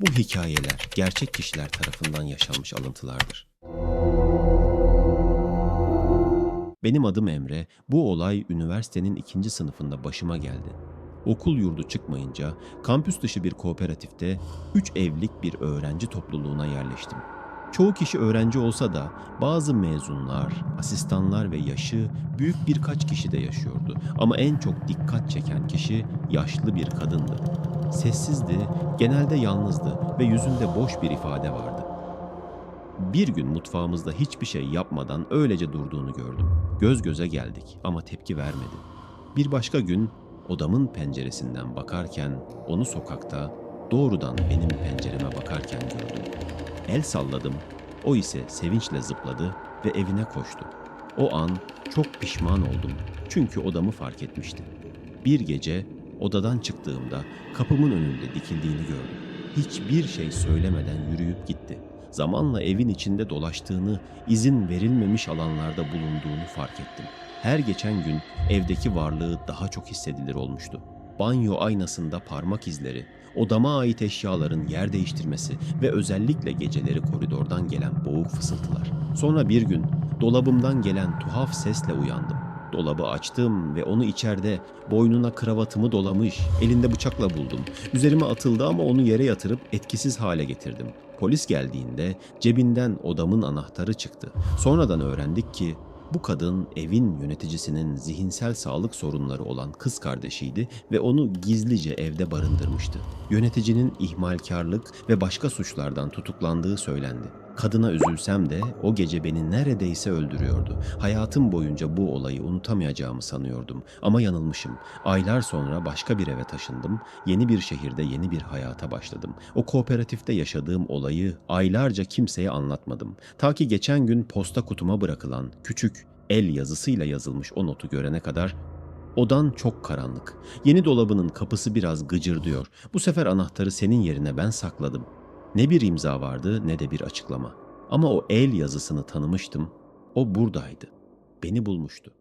Bu hikayeler gerçek kişiler tarafından yaşanmış alıntılardır. Benim adım Emre. Bu olay üniversitenin ikinci sınıfında başıma geldi. Okul yurdu çıkmayınca kampüs dışı bir kooperatifte 3 evlilik bir öğrenci topluluğuna yerleştim. Çoğu kişi öğrenci olsa da bazı mezunlar, asistanlar ve yaşı büyük birkaç kişi de yaşıyordu. Ama en çok dikkat çeken kişi yaşlı bir kadındı. Sessizdi, genelde yalnızdı ve yüzünde boş bir ifade vardı. Bir gün mutfağımızda hiçbir şey yapmadan öylece durduğunu gördüm. Göz göze geldik ama tepki vermedi. Bir başka gün odamın penceresinden bakarken onu sokakta doğrudan benim pencereme bakarken gördüm. El salladım. O ise sevinçle zıpladı ve evine koştu. O an çok pişman oldum. Çünkü odamı fark etmişti. Bir gece odadan çıktığımda kapımın önünde dikildiğini gördüm. Hiçbir şey söylemeden yürüyüp gitti. Zamanla evin içinde dolaştığını, izin verilmemiş alanlarda bulunduğunu fark ettim. Her geçen gün evdeki varlığı daha çok hissedilir olmuştu. Banyo aynasında parmak izleri, odama ait eşyaların yer değiştirmesi ve özellikle geceleri koridordan gelen boğuk fısıltılar. Sonra bir gün dolabımdan gelen tuhaf sesle uyandım. Dolabı açtım ve onu içeride boynuna kravatımı dolamış, elinde bıçakla buldum. Üzerime atıldı ama onu yere yatırıp etkisiz hale getirdim. Polis geldiğinde cebinden odamın anahtarı çıktı. Sonradan öğrendik ki bu kadın evin yöneticisinin zihinsel sağlık sorunları olan kız kardeşiydi ve onu gizlice evde barındırmıştı. Yöneticinin ihmalkarlık ve başka suçlardan tutuklandığı söylendi. Kadına üzülsem de o gece beni neredeyse öldürüyordu. Hayatım boyunca bu olayı unutamayacağımı sanıyordum ama yanılmışım. Aylar sonra başka bir eve taşındım. Yeni bir şehirde yeni bir hayata başladım. O kooperatifte yaşadığım olayı aylarca kimseye anlatmadım. Ta ki geçen gün posta kutuma bırakılan küçük el yazısıyla yazılmış o notu görene kadar Odan çok karanlık. Yeni dolabının kapısı biraz gıcırdıyor. Bu sefer anahtarı senin yerine ben sakladım. Ne bir imza vardı ne de bir açıklama. Ama o el yazısını tanımıştım. O buradaydı. Beni bulmuştu.